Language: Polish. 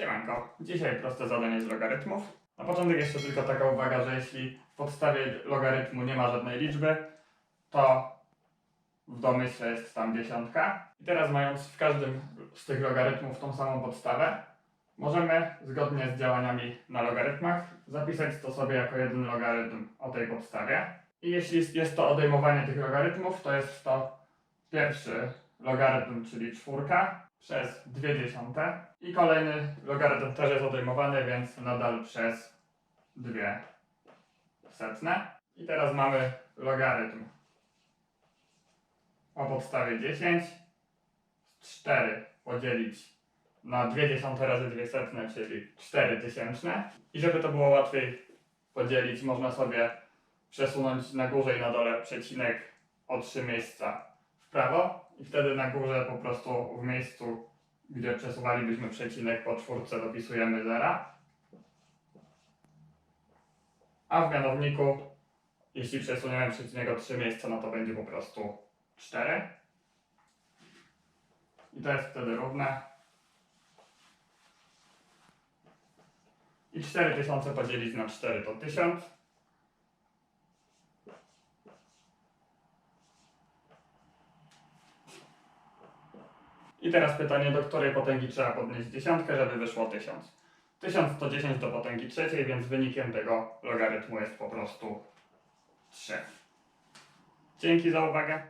Siemanko, dzisiaj proste zadanie z logarytmów. Na początek jeszcze tylko taka uwaga, że jeśli w podstawie logarytmu nie ma żadnej liczby, to w domyśle jest tam dziesiątka. I teraz mając w każdym z tych logarytmów tą samą podstawę, możemy zgodnie z działaniami na logarytmach zapisać to sobie jako jeden logarytm o tej podstawie. I jeśli jest to odejmowanie tych logarytmów, to jest to pierwszy logarytm, czyli czwórka, przez dwie dziesiąte. I kolejny logarytm też jest odejmowany, więc nadal przez dwie setne. I teraz mamy logarytm o podstawie 10. 4 podzielić na 2 dziesiąte razy 2 setne, czyli 4 tysięczne. I żeby to było łatwiej podzielić, można sobie przesunąć na górze i na dole przecinek o 3 miejsca prawo i wtedy na górze po prostu w miejscu, gdzie przesuwalibyśmy przecinek po czwórce dopisujemy zera. A w mianowniku, jeśli przesuniemy przecinek o 3 miejsca, no to będzie po prostu 4. I to jest wtedy równe. I 4000 podzielić na 4 to 1000. I teraz pytanie, do której potęgi trzeba podnieść dziesiątkę, żeby wyszło 1000. 1000 to 10 do potęgi trzeciej, więc wynikiem tego logarytmu jest po prostu 3. Dzięki za uwagę.